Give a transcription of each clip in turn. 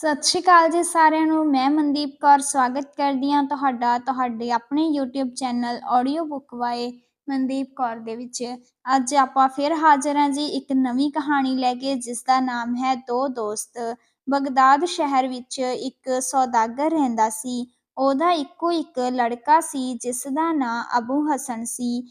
ਸਤਿ ਸ਼੍ਰੀ ਅਕਾਲ ਜੀ ਸਾਰਿਆਂ ਨੂੰ, ਮੈਂ ਮਨਦੀਪ ਕੌਰ ਸਵਾਗਤ ਕਰਦੀ ਹਾਂ ਤੁਹਾਡਾ, ਤੁਹਾਡੇ ਆਪਣੇ YouTube channel audio book via Mandeep Kaur ਦੇ ਵਿੱਚ। ਅੱਜ ਆਪਾਂ ਫਿਰ ਹਾਜ਼ਰ ਹਾਂ ਜੀ ਇੱਕ ਨਵੀਂ ਕਹਾਣੀ ਲੈ ਕੇ ਜਿਸ ਦਾ ਨਾਮ ਹੈ ਦੋ ਦੋਸਤ। ਬਗਦਾਦ ਸ਼ਹਿਰ ਵਿੱਚ ਇੱਕ ਸੌਦਾਗਰ ਰਹਿੰਦਾ ਸੀ। ਉਹਦਾ ਇੱਕੋ ਇੱਕ ਲੜਕਾ ਸੀ ਜਿਸ ਦਾ ਨਾਂ ਅਬੂ ਹਸਨ ਸੀ।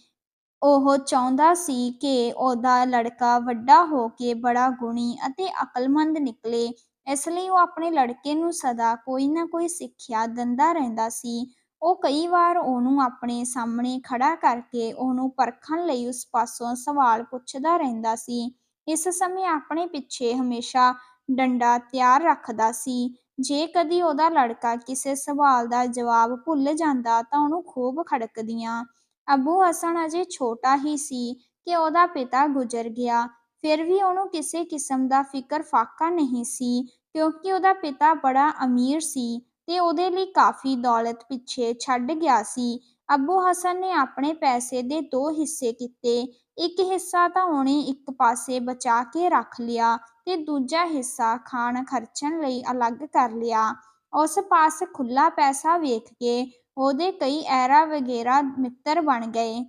ਉਹ ਚਾਹੁੰਦਾ ਸੀ ਕਿ ਉਹਦਾ ਲੜਕਾ ਵੱਡਾ ਹੋ ਕੇ ਬੜਾ ਗੁਣੀ ਅਤੇ ਅਕਲਮੰਦ ਨਿਕਲੇ। ਇਸ ਲਈ ਉਹ ਆਪਣੇ ਲੜਕੇ ਨੂੰ ਸਦਾ ਕੋਈ ਨਾ ਕੋਈ ਸਿੱਖਿਆ ਦਿੰਦਾ ਰਹਿੰਦਾ ਸੀ। ਉਹ ਕਈ ਵਾਰ ਉਹਨੂੰ ਆਪਣੇ ਸਾਹਮਣੇ ਖੜਾ ਕਰਕੇ ਉਹਨੂੰ ਪਰਖਣ ਲਈ ਉਸ ਪਾਸੋਂ ਸਵਾਲ ਪੁੱਛਦਾ ਰਹਿੰਦਾ ਸੀ। ਇਸ ਸਮੇਂ ਆਪਣੇ ਪਿੱਛੇ ਹਮੇਸ਼ਾ ਡੰਡਾ ਤਿਆਰ ਰੱਖਦਾ ਸੀ। ਜੇ ਕਦੀ ਉਹਦਾ ਲੜਕਾ ਕਿਸੇ ਸਵਾਲ ਦਾ ਜਵਾਬ ਭੁੱਲ ਜਾਂਦਾ ਤਾਂ ਉਹਨੂੰ ਖੂਬ ਖੜਕਦੀਆਂ। ਅਬੂ ਹਸਨ ਅਜੇ ਛੋਟਾ ਹੀ ਸੀ ਕਿ ਉਹਦਾ ਪਿਤਾ ਗੁਜ਼ਰ ਗਿਆ। ਫਿਰ ਵੀ ਉਹਨੂੰ ਕਿਸੇ ਕਿਸਮ ਦਾ ਫਿਕਰ ਫਾਕਾ ਨਹੀਂ ਸੀ, ਕਿਉਂਕਿ ਉਹਦਾ ਪਿਤਾ ਬੜਾ ਅਮੀਰ ਸੀ ਤੇ ਉਹਦੇ ਲਈ ਕਾਫੀ ਦੌਲਤ ਪਿੱਛੇ ਛੱਡ ਗਿਆ ਸੀ। ਅਬੂ ਹਸਨ ਨੇ ਆਪਣੇ ਪੈਸੇ ਦੇ ਦੋ ਹਿੱਸੇ ਕੀਤੇ, ਇੱਕ ਹਿੱਸਾ ਤਾਂ ਉਹਨੇ ਇੱਕ ਪਾਸੇ ਬਚਾ ਕੇ ਰੱਖ ਲਿਆ ਤੇ ਦੂਜਾ ਹਿੱਸਾ ਖਾਣ ਖਰਚਣ ਲਈ ਅਲੱਗ ਕਰ ਲਿਆ। ਉਸ ਪਾਸ ਖੁੱਲਾ ਪੈਸਾ ਵੇਖ ਕੇ ਉਹਦੇ ਕਈ ਐਰਾ ਵਗੈਰਾ ਮਿੱਤਰ ਬਣ ਗਏ।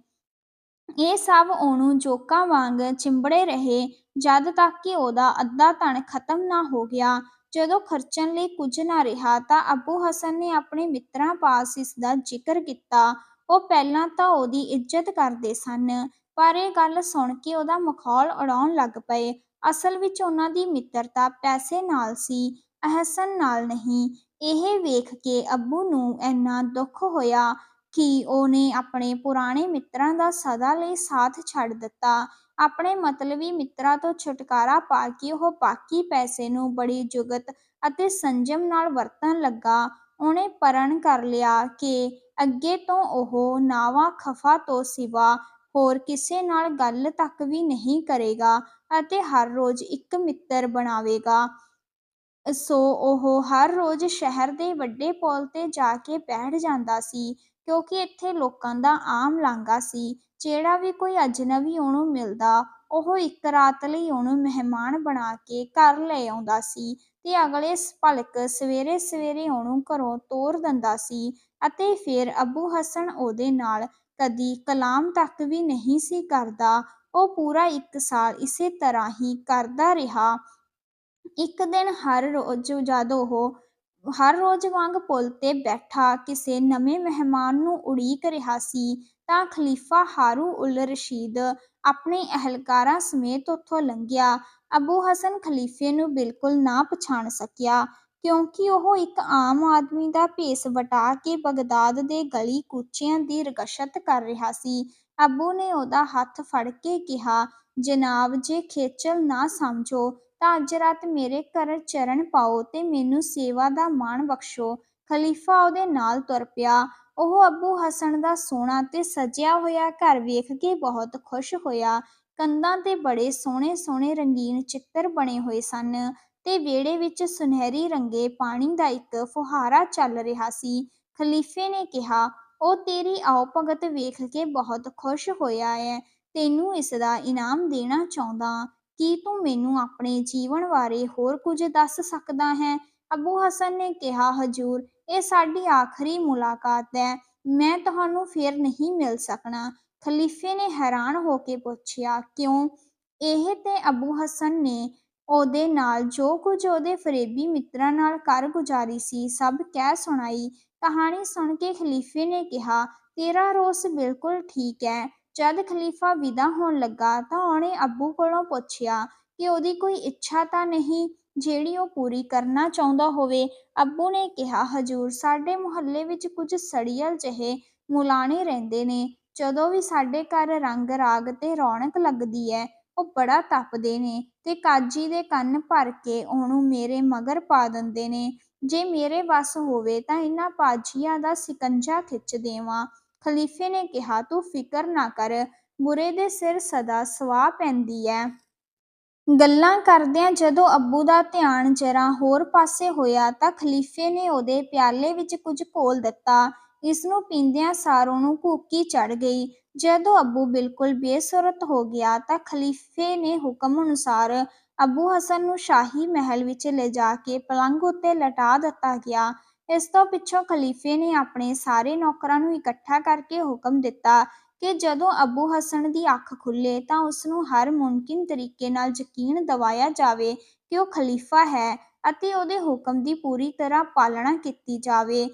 ਇਹ ਸਭ ਉਹਨੂੰ ਜੋਕਾਂ ਵਾਂਗ ਚਿੰਬੜੇ ਰਹੇ ਜਦ ਤੱਕ ਕਿ ਉਹਦਾ ਅੱਧਾ ਧਨ ਖਤਮ ਨਾ ਹੋ ਗਿਆ। ਜਦੋਂ ਖਰਚਣ ਲਈ ਕੁਝ ਨਾ ਰਿਹਾ ਤਾਂ ਅਬੂ ਹਸਨ ਨੇ ਆਪਣੇ ਮਿੱਤਰਾਂ ਪਾਸ ਇਸ ਦਾ ਜ਼ਿਕਰ ਕੀਤਾ। ਉਹ ਪਹਿਲਾਂ ਤਾਂ ਉਹਦੀ ਇੱਜ਼ਤ ਕਰਦੇ ਸਨ, ਪਰ ਇਹ ਗੱਲ ਸੁਣ ਕੇ ਉਹਦਾ ਮਖੌਲ ਉਡਾਉਣ ਲੱਗ ਪਏ। ਅਸਲ ਵਿੱਚ ਉਹਨਾਂ ਦੀ ਮਿੱਤਰਤਾ ਪੈਸੇ ਨਾਲ ਸੀ, ਅਹਸਨ ਨਾਲ ਨਹੀਂ। ਇਹ ਵੇਖ ਕੇ ਅੱਬੂ ਨੂੰ ਇੰਨਾ ਦੁੱਖ ਹੋਇਆ ਕਿ ਉਹਨੇ ਆਪਣੇ ਪੁਰਾਣੇ ਮਿੱਤਰਾਂ ਦਾ ਸਦਾ ਲਈ ਸਾਥ ਛੱਡ ਦਿੱਤਾ। ਆਪਣੇ ਮਤਲਬੀ ਮਿੱਤਰਾਂ ਤੋਂ ਛੁਟਕਾਰਾ ਪਾ ਕੇ ਉਹ ਬਾਕੀ ਪੈਸੇ ਨੂੰ ਬੜੀ ਜੁਗਤ ਅਤੇ ਸੰਜਮ ਨਾਲ ਵਰਤਣ ਲੱਗਾ। ਉਹਨੇ ਪਰਣ ਕਰ ਲਿਆ ਕਿ ਅੱਗੇ ਤੋਂ ਉਹ ਨਾਵਾ ਖਫਾ ਤੋਂ ਸਿਵਾ ਹੋਰ ਕਿਸੇ ਨਾਲ ਗੱਲ ਤੱਕ ਵੀ ਨਹੀਂ ਕਰੇਗਾ ਅਤੇ ਹਰ ਰੋਜ਼ ਇੱਕ ਮਿੱਤਰ ਬਣਾਵੇਗਾ। ਸੋ ਉਹ ਹਰ ਰੋਜ਼ ਸ਼ਹਿਰ ਦੇ ਵੱਡੇ ਪੁਲ ਤੇ ਜਾ ਕੇ ਬੈਠ ਜਾਂਦਾ ਸੀ। ਕਿਉਂਕਿ ਇੱਥੇ ਲੋਕਾਂ ਦਾ ਆਮ ਲਾਂਘਾ ਸੀ। ਜਿਹੜਾ ਵੀ ਕੋਈ ਅਜਨਬੀ ਉਹਨੂੰ ਮਿਲਦਾ, ਉਹ ਇੱਕ ਰਾਤ ਲਈ ਉਹਨੂੰ ਮਹਿਮਾਨ ਬਣਾ ਕੇ ਘਰ ਲੈ ਆਉਂਦਾ ਸੀ ਤੇ ਅਗਲੇ ਭਲਕ ਸਵੇਰੇ ਸਵੇਰੇ ਉਹਨੂੰ ਘਰੋਂ ਤੋਰ ਦਿੰਦਾ ਸੀ ਅਤੇ ਫਿਰ ਅਬੂ ਹਸਨ ਉਹਦੇ ਨਾਲ ਕਦੀ ਕਲਾਮ ਤੱਕ ਵੀ ਨਹੀਂ ਸੀ ਕਰਦਾ। ਉਹ ਪੂਰਾ ਇੱਕ ਸਾਲ ਇਸੇ ਤਰ੍ਹਾਂ ਹੀ ਕਰਦਾ ਰਿਹਾ। ਇੱਕ ਦਿਨ ਹਰ ਰੋਜ਼ ਜਦ ਉਹ ਹਰ ਰੋਜ਼ ਵਾਂਗ ਪੁਲ ਤੇ ਬੈਠਾ ਕਿਸੇ ਨਵੇਂ ਮਹਿਮਾਨ ਨੂੰ ਉਡੀਕ ਰਿਹਾ ਸੀ, ਤਾਂ ਖਲੀਫਾ ਹਾਰੂ ਉਲ ਰਸ਼ੀਦ ਆਪਣੇ ਅਹਲਕਾਰਾਂ ਸਮੇਤ ਉੱਥੋਂ ਲੰਘਿਆ। ਅਬੂ ਹਸਨ ਖਲੀਫੇ ਨੂੰ ਬਿਲਕੁਲ ਨਾ ਪਛਾਣ ਸਕਿਆ, ਕਿਉਂਕਿ ਉਹ ਇੱਕ ਆਮ ਆਦਮੀ ਦਾ ਭੇਸ ਵਟਾ ਕੇ ਬਗਦਾਦ ਦੇ ਗਲੀ ਕੂਚਿਆਂ ਦੀ ਰਗਸ਼ਤ ਕਰ ਰਿਹਾ ਸੀ। ਅਬੂ ਨੇ ਉਹਦਾ ਹੱਥ ਫੜ ਕੇ ਕਿਹਾ, ਜਨਾਬ, ਜੇ ਖੇਚਲ ਨਾ ਸਮਝੋ ਤਾਂ ਅੱਜ ਰਾਤ ਮੇਰੇ ਘਰ ਚਰਨ ਪਾਓ ਤੇ ਮੈਨੂੰ ਸੇਵਾ ਦਾ ਮਾਣ ਬਖਸ਼ੋ। ਖਲੀਫਾ ਉਹਦੇ ਨਾਲ ਤੁਰ ਪਿਆ। ਉਹ ਅੱਬੂ ਹਸਨ ਦਾ ਸੋਹਣਾ ਤੇ ਸਜਿਆ ਹੋਇਆ ਘਰ ਵੇਖ ਕੇ ਬਹੁਤ ਖੁਸ਼ ਹੋਇਆ। ਕੰਧਾਂ ਤੇ ਬੜੇ ਸੋਹਣੇ ਸੋਹਣੇ ਰੰਗੀਨ ਚਿੱਤਰ ਬਣੇ ਹੋਏ ਸਨ ਤੇ ਵਿਹੜੇ ਵਿੱਚ ਸੁਨਹਿਰੀ ਰੰਗੇ ਪਾਣੀ ਦਾ ਇੱਕ ਫੁਹਾਰਾ ਚੱਲ ਰਿਹਾ ਸੀ। ਖਲੀਫੇ ਨੇ ਕਿਹਾ, ਉਹ ਤੇਰੀ ਆਓ ਭਗਤ ਵੇਖ ਕੇ ਬਹੁਤ ਖੁਸ਼ ਹੋਇਆ ਹੈ ਤੈਨੂੰ ਇਸ ਦਾ ਇਨਾਮ ਦੇਣਾ ਚਾਹੁੰਦਾ। ਕੀ ਤੂੰ ਮੈਨੂੰ ਆਪਣੇ ਜੀਵਨ ਬਾਰੇ ਹੋਰ ਕੁਝ ਦੱਸ ਸਕਦਾ ਹੈ? ਅਬੂ ਹਸਨ ਨੇ ਕਿਹਾ, ਹਜੂਰ, ਇਹ ਸਾਡੀ ਆਖਰੀ ਮੁਲਾਕਾਤ ਹੈ। ਮੈਂ ਤੁਹਾਨੂੰ ਫੇਰ ਨਹੀਂ ਮਿਲ ਸਕਣਾ। ਖਲੀਫੇ ਨੇ ਹੈਰਾਨ ਹੋ ਕੇ ਪੁੱਛਿਆ, ਕਿਉਂ? ਇਹ ਤੇ ਅਬੂ ਹਸਨ ਨੇ ਉਹਦੇ ਨਾਲ ਜੋ ਕੁਝ ਉਹਦੇ ਫਰੇਬੀ ਮਿੱਤਰਾਂ ਨਾਲ ਕਰ ਗੁਜ਼ਾਰੀ ਸੀ, ਸਭ ਕਹਿ ਸੁਣਾਈ। ਕਹਾਣੀ ਸੁਣ ਕੇ ਖਲੀਫੇ ਨੇ ਕਿਹਾ, ਤੇਰਾ ਰੋਸ ਬਿਲਕੁਲ ਠੀਕ ਹੈ। ਜਦ ਖਲੀਫਾ ਵਿਦਾ ਹੋਣ ਲੱਗਾ ਤਾਂ ਉਹਨੇ ਅੱਬੂ ਕੋਲੋਂ ਪੁੱਛਿਆ ਕਿ ਉਹਦੀ ਕੋਈ ਇੱਛਾ ਤਾਂ ਨਹੀਂ ਜਿਹੜੀ ਉਹ ਪੂਰੀ ਕਰਨਾ ਚਾਹੁੰਦਾ ਹੋਵੇ। ਅੱਬੂ ਨੇ ਕਿਹਾ, ਹਜੂਰ, ਸਾਡੇ ਮੁਹੱਲੇ ਵਿੱਚ ਕੁਝ ਸੜੀਅਲ ਜਿਹੇ ਮੁਲਾਣੇ ਰਹਿੰਦੇ ਨੇ। ਜਦੋਂ ਵੀ ਸਾਡੇ ਘਰ ਰੰਗ ਰਾਗ ਤੇ ਰੌਣਕ ਲੱਗਦੀ ਹੈ, ਉਹ ਬੜਾ ਤਪਦੇ ਨੇ ਤੇ ਕਾਜੀ ਦੇ ਕੰਨ ਭਰ ਕੇ ਉਹਨੂੰ ਮੇਰੇ ਮਗਰ ਪਾ ਦਿੰਦੇ ਨੇ। ਜੇ ਮੇਰੇ ਵੱਸ ਹੋਵੇ ਤਾਂ ਇਹਨਾਂ ਪਾਜੀਆਂ ਦਾ ਸਿਕੰਜਾ ਖਿੱਚ ਦੇਵਾਂ। ਖਲੀਫੇ ਨੇ ਕਿਹਾ, ਤੂੰ ਫਿਕਰ ਨਾ ਕਰ, ਬੁਰੇ ਦੇ ਸਿਰ ਸਦਾ ਸਵਾਹ ਪੈਂਦੀ ਹੈ ਗੱਲਾਂ ਕਰਦਿਆਂ ਜਦੋਂ ਅੱਬੂ ਦਾ ਧਿਆਨ ਜਰਾ ਹੋਰ ਪਾਸੇ ਹੋਇਆ ਤਾਂ ਖਲੀਫੇ ਨੇ ਉਹਦੇ ਪਿਆਲੇ ਵਿੱਚ ਕੁਝ ਘੋਲ ਦਿੱਤਾ। ਇਸ ਨੂੰ ਪੀਂਦਿਆਂ ਸਾਰੋਂ ਨੂੰ ਭੁੱਕੀ ਚੜ ਗਈ। ਜਦੋਂ ਅੱਬੂ ਬਿਲਕੁਲ ਬੇਸੁਰਤ ਹੋ ਗਿਆ ਤਾਂ ਖਲੀਫੇ ਨੇ ਹੁਕਮ ਅਨੁਸਾਰ ਅੱਬੂ ਹਸਨ ਨੂੰ ਸ਼ਾਹੀ ਮਹਿਲ ਵਿੱਚ ਲਿਜਾ ਕੇ ਪਲੰਘ ਉੱਤੇ ਲਟਾ ਦਿੱਤਾ ਗਿਆ। ਇਸ ਤੋਂ ਪਿੱਛੋਂ ਖ਼ਲੀਫ਼ੇ ਨੇ ਆਪਣੇ ਸਾਰੇ ਨੌਕਰਾਂ ਨੂੰ ਇਕੱਠਾ ਕਰਕੇ ਹੁਕਮ ਦਿੱਤਾ ਕਿ ਜਦੋਂ ਅੱਬੂ ਹਸਨ ਦੀ ਅੱਖ ਖੁੱਲੇ ਤਾਂ ਉਸਨੂੰ ਹਰ ਮੁਮਕਿਨ ਤਰੀਕੇ ਨਾਲ ਯਕੀਨ ਦਿਵਾਇਆ ਜਾਵੇ ਕਿ ਉਹ ਖ਼ਲੀਫ਼ਾ ਹੈ ਅਤੇ ਉਹਦੇ ਹੁਕਮ ਦੀ ਪੂਰੀ ਤਰ੍ਹਾਂ ਪਾਲਣਾ ਕੀਤੀ ਜਾਵੇ।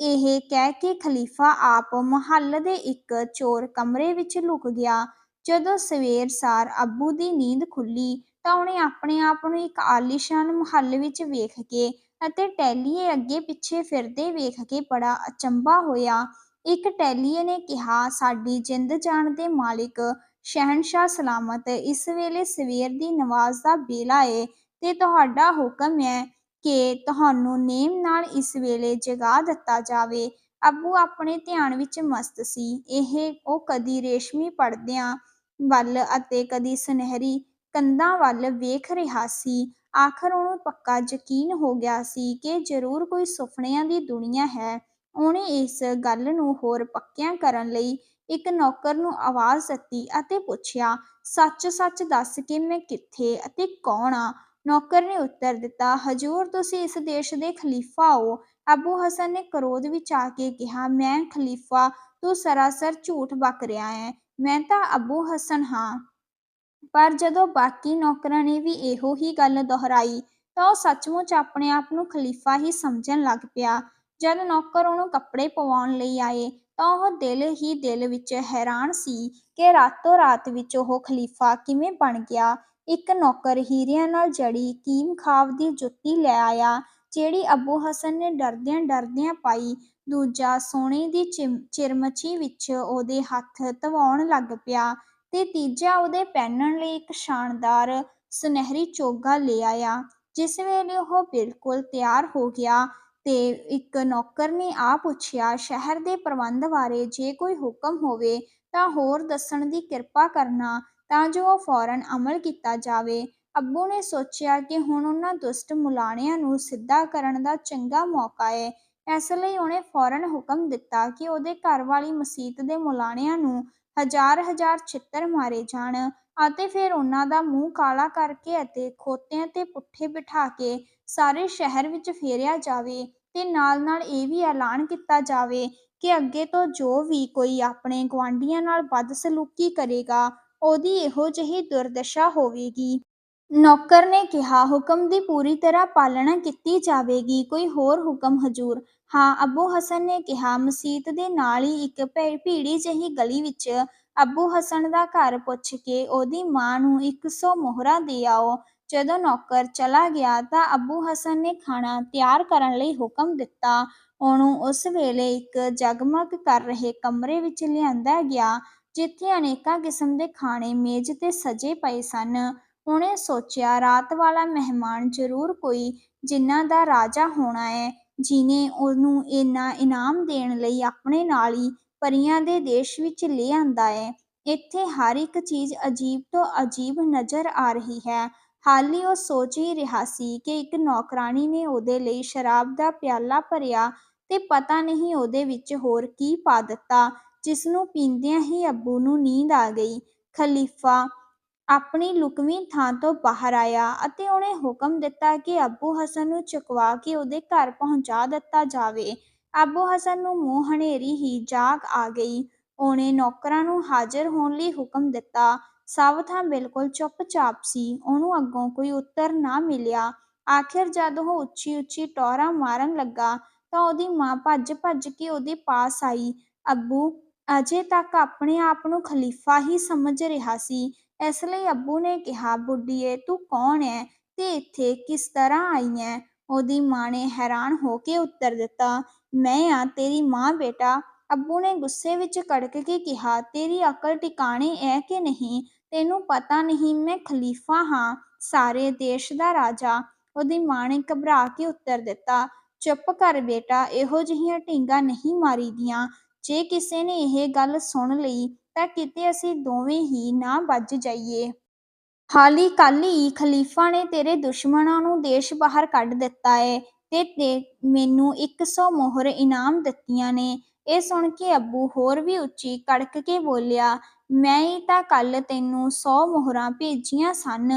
ਇਹ ਕਹਿ ਕੇ ਖ਼ਲੀਫ਼ਾ ਆਪ ਮਹੱਲ ਦੇ ਇੱਕ ਚੋਰ ਕਮਰੇ ਵਿੱਚ ਲੁਕ ਗਿਆ। ਜਦੋਂ ਸਵੇਰ ਸਾਰ ਅੱਬੂ ਦੀ ਨੀਂਦ ਖੁੱਲੀ ਤਾਂ ਉਹਨੇ ਆਪਣੇ ਆਪ ਨੂੰ ਇੱਕ ਆਲੀਸ਼ਾਨ ਮਹੱਲ ਵਿੱਚ ਵੇਖ ਕੇ ਅਤੇ ਟੈਲੀਏ ਅੱਗੇ ਪਿੱਛੇ ਫਿਰਦੇ ਵੇਖ ਕੇ ਬੜਾ ਅਚੰਭਾ ਹੋਇਆ। ਇੱਕ ਟੈਲੀਏ ਨੇ ਕਿਹਾ, "ਸਾਡੀ ਜਿੰਦ ਜਾਨ ਦੇ ਮਾਲਿਕ ਸ਼ਹਿਨਸ਼ਾਹ ਸਲਾਮਤ! ਇਸ ਵੇਲੇ ਸਵੇਰ ਦੀ ਨਮਾਜ਼ ਦਾ ਵੇਲਾ ਏ ਤੇ ਤੁਹਾਡਾ ਹੁਕਮ ਏ ਕਿ ਤੁਹਾਨੂੰ ਨੇਮ ਨਾਲ ਇਸ ਵੇਲੇ ਜਗਾ ਦਿੱਤਾ ਜਾਵੇ।" ਅੱਬੂ ਆਪਣੇ ਧਿਆਨ ਵਿੱਚ ਮਸਤ ਸੀ। ਇਹ ਉਹ ਕਦੀ ਰੇਸ਼ਮੀ ਪਰਦਿਆਂ ਵੱਲ ਅਤੇ ਕਦੀ ਸੁਨਹਿਰੀ ਕੰਧਾਂ ਵੱਲ ਵੇਖ ਰਿਹਾ ਸੀ। ਆਖ਼ਰ ਉਹਨੂੰ ਪੱਕਾ ਯਕੀਨ ਹੋ ਗਿਆ ਸੀ ਕਿ ਜ਼ਰੂਰ ਕੋਈ ਸੁਪਨਿਆਂ ਦੀ ਦੁਨੀਆ ਹੈ। ਉਹਨੇ ਇਸ ਗੱਲ ਨੂੰ ਹੋਰ ਪੱਕਾ ਕਰਨ ਲਈ ਇੱਕ ਨੌਕਰ ਨੂੰ ਆਵਾਜ਼ ਦਿੱਤੀ ਅਤੇ ਪੁੱਛਿਆ, "ਸੱਚ-ਸੱਚ ਦੱਸ ਕਿ ਮੈਂ ਕਿੱਥੇ ਅਤੇ ਕੌਣ ਆਂ?" ਨੌਕਰ ਨੇ ਉੱਤਰ ਦਿੱਤਾ, "ਹਜ਼ੂਰ, ਤੁਸੀਂ ਇਸ ਦੇਸ਼ ਦੇ ਖ਼ਲੀਫ਼ਾ ਓ।" ਅੱਬੂ ਹਸਨ ਨੇ ਕ੍ਰੋਧ ਵਿੱਚ ਆ ਕੇ ਕਿਹਾ, "ਮੈਂ ਖ਼ਲੀਫ਼ਾ? ਤੂੰ ਸਰਾਸਰ ਝੂਠ ਬਕ ਰਿਹਾ ਹੈ ਮੈਂ ਤਾਂ ਅੱਬੂ ਹਸਨ ਹਾਂ।" ਪਰ ਜਦੋਂ ਬਾਕੀ ਨੌਕਰਾਂ ਨੇ ਵੀ ਇਹੋ ਹੀ ਗੱਲ ਦੁਹਰਾਈ ਤਾਂ ਉਹ ਸੱਚਮੁੱਚ ਆਪਣੇ ਆਪ ਨੂੰ ਖ਼ਲੀਫ਼ਾ ਹੀ ਸਮਝਣ ਲੱਗ ਪਿਆ। ਜਦ ਨੌਕਰ ਉਹਨੂੰ ਕੱਪੜੇ ਪਵਾਉਣ ਲਈ ਆਏ ਤਾਂ ਉਹ ਦਿਲ ਹੀ ਦਿਲ ਵਿੱਚ ਹੈਰਾਨ ਸੀ ਕਿ ਰਾਤੋਂ ਰਾਤ ਵਿੱਚ ਉਹ ਖ਼ਲੀਫ਼ਾ ਕਿਵੇਂ ਬਣ ਗਿਆ। ਇੱਕ ਨੌਕਰ ਹੀਰਿਆਂ ਨਾਲ ਜੜੀ ਕੀਮ ਖਾਵ ਦੀ ਜੁੱਤੀ ਲੈ ਆਇਆ, ਜਿਹੜੀ ਅੱਬੂ ਹਸਨ ਨੇ ਡਰਦਿਆਂ-ਡਰਦਿਆਂ ਪਾਈ। ਦੂਜਾ ਸੋਨੇ ਦੀ ਚਿਰਮਚੀ ਵਿੱਚ ਉਹਦੇ ਹੱਥ ਧਵਾਉਣ ਲੱਗ ਪਿਆ ਤੇ ਤੀਜਾ ਉਹਦੇ ਪਹਿਨਣ ਲਈ ਇੱਕ ਸ਼ਾਨਦਾਰ ਸੁਨਹਿਰੀ ਚੋਗਾ ਲੈ ਆਇਆ। ਜਿਸ ਵੇਲੇ ਉਹ ਬਿਲਕੁਲ ਤਿਆਰ ਹੋ ਗਿਆ ਤੇ ਇੱਕ ਨੌਕਰ ਨੇ ਆ ਪੁੱਛਿਆ, "ਸ਼ਹਿਰ ਦੇ ਪ੍ਰਬੰਧ ਬਾਰੇ ਜੇ ਕੋਈ ਹੁਕਮ ਹੋਵੇ ਤਾਂ ਹੋਰ ਦੱਸਣ ਦੀ ਕਿਰਪਾ ਕਰਨਾ ਤਾਂ ਜੋ ਉਹ ਫ਼ੌਰਨ ਅਮਲ ਕੀਤਾ ਜਾਵੇ।" ਅੱਬੂ ਨੇ ਸੋਚਿਆ ਕਿ ਹੁਣ ਉਹਨਾਂ ਦੁਸ਼ਟ ਮੁਲਾਣਿਆਂ ਨੂੰ ਸਿੱਧਾ ਕਰਨ ਦਾ ਚੰਗਾ ਮੌਕਾ ਹੈ ਇਸ ਲਈ ਉਹਨੇ ਫ਼ੌਰਨ ਹੁਕਮ ਦਿੱਤਾ ਕਿ ਉਹਦੇ ਘਰ ਵਾਲੀ ਮਸੀਤ ਦੇ ਮੁਲਾਣਿਆਂ ਨੂੰ ਹਜ਼ਾਰ-ਹਜ਼ਾਰ ਛਿੱਤਰ ਮਾਰੇ ਜਾਣ ਅਤੇ ਫਿਰ ਉਹਨਾਂ ਦਾ ਮੂੰਹ ਕਾਲਾ ਕਰਕੇ ਅਤੇ ਖੋਤਿਆਂ ’ਤੇ ਪੁੱਠੇ ਬਿਠਾ ਕੇ ਸਾਰੇ ਸ਼ਹਿਰ ਵਿੱਚ ਫੇਰਿਆ ਜਾਵੇ ਤੇ ਨਾਲ-ਨਾਲ ਇਹ ਵੀ ਐਲਾਨ ਕੀਤਾ ਜਾਵੇ ਕਿ ਅੱਗੇ ਤੋਂ ਜੋ ਵੀ ਕੋਈ ਆਪਣੇ ਗੁਆਂਢੀਆਂ ਨਾਲ ਬਦਸਲੂਕੀ ਕਰੇਗਾ, ਉਹਦੀ ਇਹੋ ਜਿਹੀ ਦੁਰਦਸ਼ਾ ਹੋਵੇਗੀ। ਨੌਕਰ ਨੇ ਕਿਹਾ, "ਹੁਕਮ ਦੀ ਪੂਰੀ ਤਰ੍ਹਾਂ ਪਾਲਣਾ ਕੀਤੀ ਜਾਵੇਗੀ।" "ਕੋਈ ਹੋਰ ਹੁਕਮ ਹਜ਼ੂਰ?" "ਹਾਂ," ਅਬੂ ਹਸਨ ਨੇ ਕਿਹਾ, "ਮਸੀਤ ਦੇ ਨਾਲ ਹੀ ਇੱਕ ਭੀੜੀ ਜਿਹੀ ਗਲੀ ਵਿੱਚ ਅੱਬੂ ਹਸਨ ਦਾ ਘਰ ਪੁੱਛ ਕੇ ਉਹਦੀ ਮਾਂ ਨੂੰ ਇੱਕ ਸੌ ਮੁਹਰਾਂ ਦੇ ਆਓ।" ਜਦੋਂ ਨੌਕਰ ਚਲਾ ਗਿਆ ਤਾਂ ਅੱਬੂ ਹਸਨ ਨੇ ਖਾਣਾ ਤਿਆਰ ਕਰਨ ਲਈ ਹੁਕਮ ਦਿੱਤਾ। ਉਹਨੂੰ ਉਸ ਵੇਲੇ ਇੱਕ ਜਗਮਗ ਕਰ ਰਹੇ ਕਮਰੇ ਵਿੱਚ ਲਿਆਂਦਾ ਗਿਆ, ਜਿੱਥੇ ਅਨੇਕਾਂ ਕਿਸਮ ਦੇ ਖਾਣੇ ਮੇਜ਼ ’ਤੇ ਸਜੇ ਪਏ ਸਨ। ਉਹਨੇ ਸੋਚਿਆ, ਰਾਤ ਵਾਲਾ ਮਹਿਮਾਨ ਜ਼ਰੂਰ ਕੋਈ ਜਿਨ੍ਹਾਂ ਦਾ ਰਾਜਾ ਹੋਣਾ ਹੈ ਜਿਹਨੇ ਉਹਨੂੰ ਏਨਾ ਇਨਾਮ ਦੇਣ ਲਈ ਆਪਣੇ ਨਾਲੀ ਪਰੀਆਂ ਦੇ ਦੇਸ਼ ਵਿੱਚ ਲੈ ਆਂਦਾ ਇੱਥੇ ਹਰ ਇੱਕ ਚੀਜ਼ ਅਜੀਬ ਤੋਂ ਅਜੀਬ ਨਜ਼ਰ ਆ ਰਹੀ ਹੈ। ਹਾਲੀਂ ਉਹ ਸੋਚ ਹੀ ਰਿਹਾ ਸੀ ਕਿ ਇੱਕ ਨੌਕਰਾਣੀ ਨੇ ਉਹਦੇ ਲਈ ਸ਼ਰਾਬ ਦਾ ਪਿਆਲਾ ਭਰਿਆ ਤੇ ਪਤਾ ਨਹੀਂ ਉਹਦੇ ਵਿੱਚ ਹੋਰ ਕੀ ਪਾ ਦਿੱਤਾ, ਜਿਸਨੂੰ ਪੀਂਦਿਆਂ ਹੀ ਅੱਬੂ ਨੂੰ ਨੀਂਦ ਆ ਗਈ। ਖ਼ਲੀਫ਼ਾ ਆਪਣੀ ਲੁਕਵੀਂ ਥਾਂ ਤੋਂ ਬਾਹਰ ਆਇਆ ਅਤੇ ਉਹਨੇ ਹੁਕਮ ਦਿੱਤਾ ਕਿ ਅੱਬੂ ਹਸਨ ਨੂੰ ਚੁਕਵਾ ਕੇ ਉਹਦੇ ਘਰ ਪਹੁੰਚਾ ਦਿੱਤਾ ਜਾਵੇ। ਅੱਬੂ ਹਸਨ ਨੂੰ ਮੂੰਹ ਹਨੇਰੀ ਹੀ ਜਾਗ ਆ ਗਈ। ਉਹਨੇ ਨੌਕਰਾਂ ਨੂੰ ਹਾਜ਼ਰ ਹੋਣ ਲਈ ਹੁਕਮ ਦਿੱਤਾ। ਸਭ ਬਿਲਕੁਲ ਚੁੱਪ-ਚਾਪ ਸੀ। ਉਹਨੂੰ ਅੱਗੋਂ ਕੋਈ ਉੱਤਰ ਨਾ ਮਿਲਿਆ। ਆਖ਼ਿਰ ਜਦ ਉਹ ਉੱਚੀ-ਉੱਚੀ ਟੌਰਾਂ ਮਾਰਨ ਲੱਗਾ ਤਾਂ ਉਹਦੀ ਮਾਂ ਭੱਜ-ਭੱਜ ਕੇ ਉਹਦੇ ਪਾਸ ਆਈ। ਅੱਬੂ, ਅਜੇ ਤੱਕ ਆਪਣੇ ਆਪ ਨੂੰ ਖ਼ਲੀਫ਼ਾ ਹੀ ਸਮਝ ਰਿਹਾ ਸੀ। ਇਸ ਲਈ ਅੱਬੂ ਨੇ ਕਿਹਾ, "ਬੁੱਢੀਏ, ਤੂੰ ਕੌਣ ਐ ਤੇ ਇੱਥੇ ਕਿਸ ਤਰ੍ਹਾਂ ਆਈ ਐ ਉਹਦੀ ਮਾਂ ਨੇ ਹੈਰਾਨ ਹੋ ਕੇ ਉੱਤਰ ਦਿੱਤਾ, "ਮੈਂ ਆ ਤੇਰੀ ਮਾਂ, ਬੇਟਾ।" ਅੱਬੂ ਨੇ ਗੁੱਸੇ ਵਿੱਚ ਕੜਕ ਕੇ ਕਿਹਾ, "ਤੇਰੀ ਅਕਲ ਟਿਕਾਣੇ ਏ ਕਿ ਨਹੀਂ? ਤੈਨੂੰ ਪਤਾ ਨਹੀਂ ਮੈਂ ਖ਼ਲੀਫ਼ਾ ਹਾਂ, ਸਾਰੇ ਦੇਸ਼ ਦਾ ਰਾਜਾ?" ਉਹਦੀ ਮਾਂ ਨੇ ਘਬਰਾ ਕੇ ਉੱਤਰ ਦਿੱਤਾ, "ਚੁੱਪ ਕਰ ਬੇਟਾ, ਇਹੋ ਜਿਹੀਆਂ ਢੀਂਗਾਂ ਨਹੀਂ ਮਾਰੀਦੀਆਂ। ਜੇ ਕਿਸੇ ਨੇ ਇਹ ਗੱਲ ਸੁਣ ਲਈ ਤਾਂ ਕਿਤੇ ਅਸੀਂ ਦੋਵੇਂ ਹੀ ਨਾ ਬੱਝ ਜਾਈਏ। ਹਾਲੀਂ ਕੱਲ੍ਹ ਈ ਖ਼ਲੀਫ਼ਾ ਨੇ ਤੇਰੇ ਦੁਸ਼ਮਣਾਂ ਨੂੰ ਦੇਸ਼ ਬਾਹਰ ਕੱਢ ਦਿੱਤਾ ਏ ਤੇ ਮੈਨੂੰ ਇੱਕ ਸੌ ਇਨਾਮ ਦਿੱਤੀਆਂ ਨੇ।" ਇਹ ਸੁਣ ਕੇ ਅੱਬੂ ਹੋਰ ਵੀ ਉੱਚੀ ਕੜਕ ਕੇ ਬੋਲਿਆ, "ਮੈਂ ਹੀ ਤਾਂ ਕੱਲ ਤੈਨੂੰ ਸੌ ਮੋਹਰਾਂ ਭੇਜੀਆਂ ਸਨ।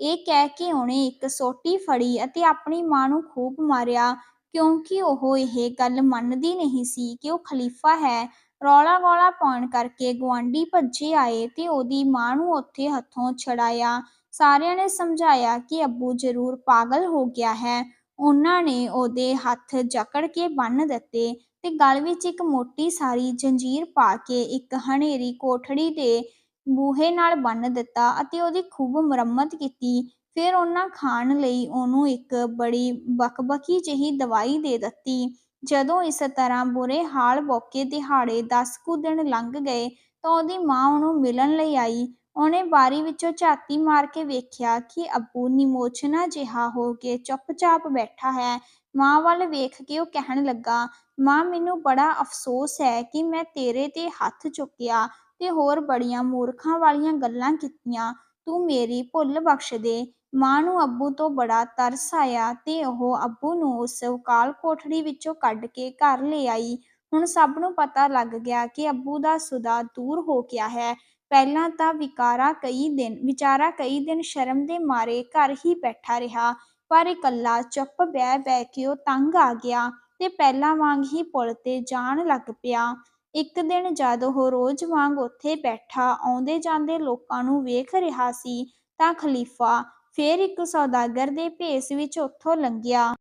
ਇਹ ਕਹਿ ਕੇ ਉਹਨੇ ਇੱਕ ਸੋਟੀ ਫੜੀ ਅਤੇ ਆਪਣੀ ਮਾਂ ਨੂੰ ਖੂਬ ਮਾਰਿਆ ਕਿਉਂਕਿ ਉਹ ਇਹ ਗੱਲ ਮੰਨਦੀ ਨਹੀਂ ਸੀ ਕਿ ਉਹ ਖਲੀਫਾ ਹੈ ਰੌਲਾ ਗੌਲਾ ਪਾਉਣ ਕਰਕੇ ਗੁਆਂਢੀ ਭੱਜੇ ਆਏ ਤੇ ਉਹਦੀ ਮਾਂ ਨੂੰ ਉੱਥੇ ਹੱਥੋਂ ਛੜਾਇਆ ਸਾਰਿਆਂ ਨੇ ਸਮਝਾਇਆ ਕਿ ਅੱਬੂ ਜ਼ਰੂਰ ਪਾਗਲ ਹੋ ਗਿਆ ਹੈ। ਉਹਨਾਂ ਨੇ ਉਹਦੇ ਹੱਥ ਜਕੜ ਕੇ ਬੰਨ ਦਿੱਤੇ ਤੇ ਗਲ ਵਿੱਚ ਇੱਕ ਮੋਟੀ ਸਾਰੀ ਜੰਜੀਰ ਪਾ ਕੇ ਇੱਕ ਹਨੇਰੀ ਕੋਠੜੀ ਦੇ ਬੂਹੇ ਨਾਲ ਬੰਨ ਦਿੱਤਾ ਅਤੇ ਉਹਦੀ ਖੂਬ ਮੁਰੰਮਤ ਕੀਤੀ। ਫਿਰ ਉਹਨਾਂ ਖਾਣ ਲਈ ਉਹਨੂੰ ਇੱਕ ਬੜੀ ਬਕਬਕੀ ਜਿਹੀ ਦਵਾਈ ਦੇ ਦਿੱਤੀ। ਜਦੋਂ ਇਸ ਤਰ੍ਹਾਂ ਬੁਰੇ ਹਾਲ ਬੋਕੇ ਦਿਹਾੜੇ ਦਸ ਕੁ ਦਿਨ ਲੰਘ ਗਏ ਤਾਂ ਉਹਦੀ ਮਾਂ ਉਹਨੂੰ ਮਿਲਣ ਲਈ ਆਈ। ਉਹਨੇ ਬਾਰੀ ਵਿੱਚੋਂ ਝਾਤੀ ਮਾਰ ਕੇ ਵੇਖਿਆ ਕਿ ਅੱਬੂ ਨਿਮੋਚਨਾ ਜਿਹਾ ਹੋ ਕੇ ਚੁੱਪਚਾਪ ਬੈਠਾ ਹੈ। ਮਾਂ ਵੱਲ ਵੇਖ ਕੇ ਉਹ ਕਹਿਣ ਲੱਗਾ, ਮਾਂ, ਮੈਨੂੰ ਬੜਾ ਅਫਸੋਸ ਹੈ ਕਿ ਮੈਂ ਤੇਰੇ ਤੇ ਹੱਥ ਚੁੱਕਿਆ ਤੇ ਹੋਰ ਬੜੀਆਂ ਮੂਰਖਾਂ ਵਾਲੀਆਂ ਗੱਲਾਂ ਕੀਤੀਆਂ। ਤੂੰ ਮੇਰੀ ਭੁੱਲ ਬਖਸ਼ ਦੇ। ਮਾਂ ਨੂੰ ਅੱਬੂ ਤੋਂ ਬੜਾ ਤਰਸ ਆਇਆ ਤੇ ਉਹ ਅੱਬੂ ਨੂੰ ਉਸ ਕਾਲ ਕੋਠੜੀ ਵਿੱਚੋਂ ਕੱਢ ਕੇ ਘਰ ਲੈ ਆਈ। ਹੁਣ ਸਭ ਨੂੰ ਪਤਾ ਲੱਗ ਗਿਆ ਕਿ ਅੱਬੂ ਦਾ ਸੁਦਾ ਦੂਰ ਹੋ ਗਿਆ ਹੈ। ਪਹਿਲਾਂ ਤਾਂ ਵਿਕਾਰਾ ਕਈ ਦਿਨ, ਵਿਚਾਰਾ ਕਈ ਦਿਨ ਸ਼ਰਮ ਦੇ ਮਾਰੇ ਘਰ ਹੀ ਬੈਠਾ ਰਿਹਾ, ਪਰ ਇਕੱਲਾ ਚੁੱਪ ਬਹਿ ਬਹਿ ਕੇ ਉਹ ਤੰਗ ਆ ਗਿਆ ਤੇ ਪਹਿਲਾਂ ਵਾਂਗ ਹੀ ਪੁਲ ਤੇ ਜਾਣ ਲੱਗ ਪਿਆ। ਇੱਕ ਦਿਨ ਜਦ ਉਹ ਰੋਜ਼ ਵਾਂਗ ਉੱਥੇ ਬੈਠਾ, ਆਉਂਦੇ ਜਾਂਦੇ ਲੋਕਾਂ ਨੂੰ ਵੇਖ ਰਿਹਾ ਸੀ ਤਾਂ ਖਲੀਫਾ ਫੇਰ ਇੱਕ ਸੌਦਾਗਰ ਦੇ ਭੇਸ ਵਿੱਚ ਉੱਥੋਂ ਲੰਘਿਆ।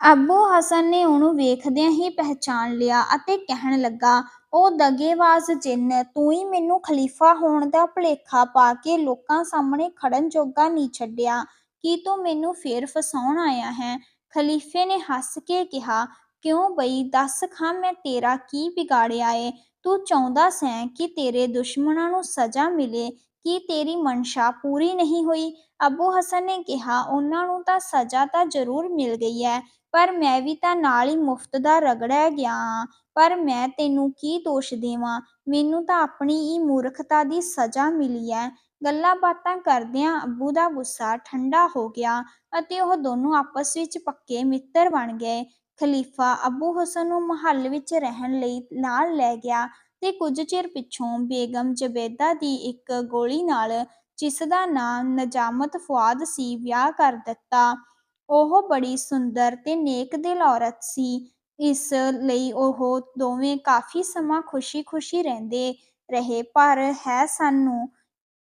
ਅੱਬੂ ਹਸਨ ਨੇ ਉਹਨੂੰ ਵੇਖਦਿਆਂ ਹੀ ਪਹਿਚਾਨ ਲਿਆ ਅਤੇ ਕਹਿਣ ਲੱਗਾ, ਉਹ ਦਗੇਬਾਜ਼ ਜਿੰਨ, ਤੂੰ ਹੀ ਮੈਨੂੰ ਖਲੀਫਾ ਹੋਣ ਦਾ ਭੁਲੇਖਾ ਪਾ ਕੇ ਲੋਕਾਂ ਸਾਹਮਣੇ ਖੜਨ ਜੋਗਾ ਨਹੀਂ ਛੱਡਿਆ। ਕੀ ਤੂੰ ਮੈਨੂੰ ਫੇਰ ਫਸਾਉਣ ਆਇਆ ਹੈ? ਖਲੀਫੇ ਨੇ ਹੱਸ ਕੇ ਕਿਹਾ, ਕਿਉਂ ਬਈ, ਦੱਸ ਖਾਂ ਮੈਂ ਤੇਰਾ ਕੀ ਵਿਗਾੜਿਆ ਏ? ਤੂੰ ਚਾਹੁੰਦਾ ਸੈਂ ਕਿ ਤੇਰੇ ਦੁਸ਼ਮਣਾਂ ਨੂੰ ਸਜ਼ਾ ਮਿਲੇ ਕੀ ਤੇਰੀ ਮਨਸ਼ਾ ਪੂਰੀ ਨਹੀਂ ਹੋਈ। ਅੱਬੂ ਹਸਨ ਨੇ ਕਿਹਾ, ਉਹਨਾਂ ਨੂੰ ਤਾਂ ਸਜ਼ਾ ਤਾਂ ਜ਼ਰੂਰ ਮਿਲ ਗਈ ਹੈ, ਪਰ ਮੈਂ ਵੀ ਤਾਂ ਨਾਲ ਹੀ ਮੁਫਤ ਦਾ ਰਗੜਿਆ ਗਿਆ ਹਾਂ ਪਰ ਮੈਂ ਤੈਨੂੰ ਕੀ ਦੋਸ਼ ਦੇਵਾਂ? ਮੈਨੂੰ ਤਾਂ ਆਪਣੀ ਹੀ ਮੂਰਖਤਾ ਦੀ ਸਜ਼ਾ ਮਿਲੀ ਹੈ ਗੱਲਾਂ ਬਾਤਾਂ ਕਰਦਿਆਂ ਅੱਬੂ ਦਾ ਗੁੱਸਾ ਠੰਡਾ ਹੋ ਗਿਆ ਅਤੇ ਉਹ ਦੋਨੋਂ ਆਪਸ ਵਿੱਚ ਪੱਕੇ ਮਿੱਤਰ ਬਣ ਗਏ। ਖਲੀਫਾ ਅੱਬੂ ਹਸਨ ਨੂੰ ਮਹੱਲ ਵਿੱਚ ਰਹਿਣ ਲਈ ਨਾਲ ਲੈ ਗਿਆ। ਤੇ ਕੁਝ ਚਿਰ ਪਿੱਛੋਂ ਬੇਗਮ ਜ਼ਬੈਦਾ ਦੀ ਇੱਕ ਗੋਲੀ ਨਾਲ ਜਿਸ ਦਾ ਨਾਂ ਨਜਾਮਤ ਫੁਆਦ ਸੀ ਵਿਆਹ ਕਰ ਦਿੱਤਾ। ਉਹ ਬੜੀ ਸੁੰਦਰ ਤੇ ਨੇਕ ਦਿਲ ਔਰਤ ਸੀ। ਇਸ ਲਈ ਉਹ ਦੋਵੇਂ ਕਾਫੀ ਸਮਾਂ ਖੁਸ਼ੀ-ਖੁਸ਼ੀ ਰਹਿੰਦੇ ਰਹੇ, ਪਰ ਹੈਸਨ ਨੂੰ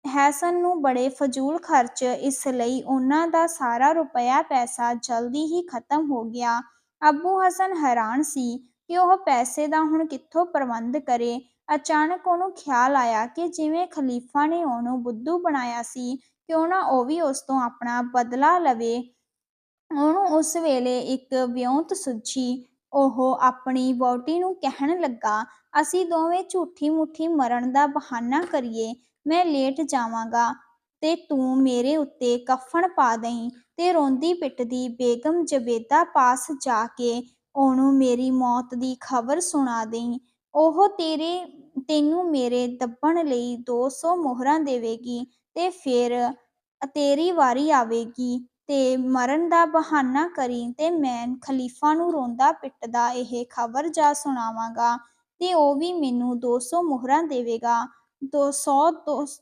ਹੈਸਨ ਨੂੰ ਬੜੇ ਫਜ਼ੂਲ ਖਰਚ, ਇਸ ਲਈ ਉਹਨਾਂ ਦਾ ਸਾਰਾ ਰੁਪਇਆ ਪੈਸਾ ਜਲਦੀ ਹੀ ਖਤਮ ਹੋ ਗਿਆ। ਅੱਬੂ ਹਸਨ ਹੈਰਾਨ ਸੀ ਕਿ ਉਹ ਪੈਸੇ ਦਾ ਹੁਣ ਕਿੱਥੋਂ ਪ੍ਰਬੰਧ ਕਰੇ? ਅਚਾਨਕ ਉਹਨੂੰ ਖਿਆਲ ਆਇਆ ਕਿ ਜਿਵੇਂ ਖਲੀਫਾ ਨੇ ਉਹਨੂੰ ਬੁੱਧੂ ਬਣਾਇਆ ਸੀ ਕਿਉਂ ਨਾ ਉਹ ਵੀ ਉਸ ਤੋਂ ਆਪਣਾ ਬਦਲਾ ਲਵੇ। ਉਹਨੂੰ ਉਸ ਵੇਲੇ ਇੱਕ ਵਿਉਂਤ ਸੁੱਝੀ ਉਹ ਆਪਣੀ ਵਹੁਟੀ ਨੂੰ ਕਹਿਣ ਲੱਗਾ, ਅਸੀਂ ਦੋਵੇਂ ਝੂਠੀ ਮੁੱਠੀ ਮਰਨ ਦਾ ਬਹਾਨਾ ਕਰੀਏ। ਮੈਂ ਲੇਟ ਜਾਵਾਂਗਾ ਤੇ ਤੂੰ ਮੇਰੇ ਉੱਤੇ ਕਫਨ ਪਾ ਦਈਂ ਤੇ ਰੋਂਦੀ ਪਿੱਟਦੀ ਬੇਗਮ ਜਬੇਦਾ ਪਾਸ ਜਾ ਕੇ ਉਹਨੂੰ ਮੇਰੀ ਮੌਤ ਦੀ ਖਬਰ ਸੁਣਾ ਦੇਈਂ। ਉਹ ਤੇਰੇ, ਤੈਨੂੰ ਮੇਰੇ ਦੱਬਣ ਲਈ 200 ਮੋਹਰਾਂ ਦੇਵੇਗੀ ਤੇ ਫਿਰ ਤੇਰੀ ਵਾਰੀ ਆਵੇਗੀ ਤੇ ਮਰਨ ਦਾ ਬਹਾਨਾ ਕਰੀ ਤੇ ਮੈਂ ਖਲੀਫਾ ਨੂੰ ਰੋਂਦਾ ਪਿੱਟਦਾ ਇਹ ਖਬਰ ਜਾ ਸੁਣਾਵਾਂਗਾ ਤੇ ਉਹ ਵੀ ਮੈਨੂੰ 200 ਮੋਹਰਾਂ ਦੇਵੇਗਾ। 200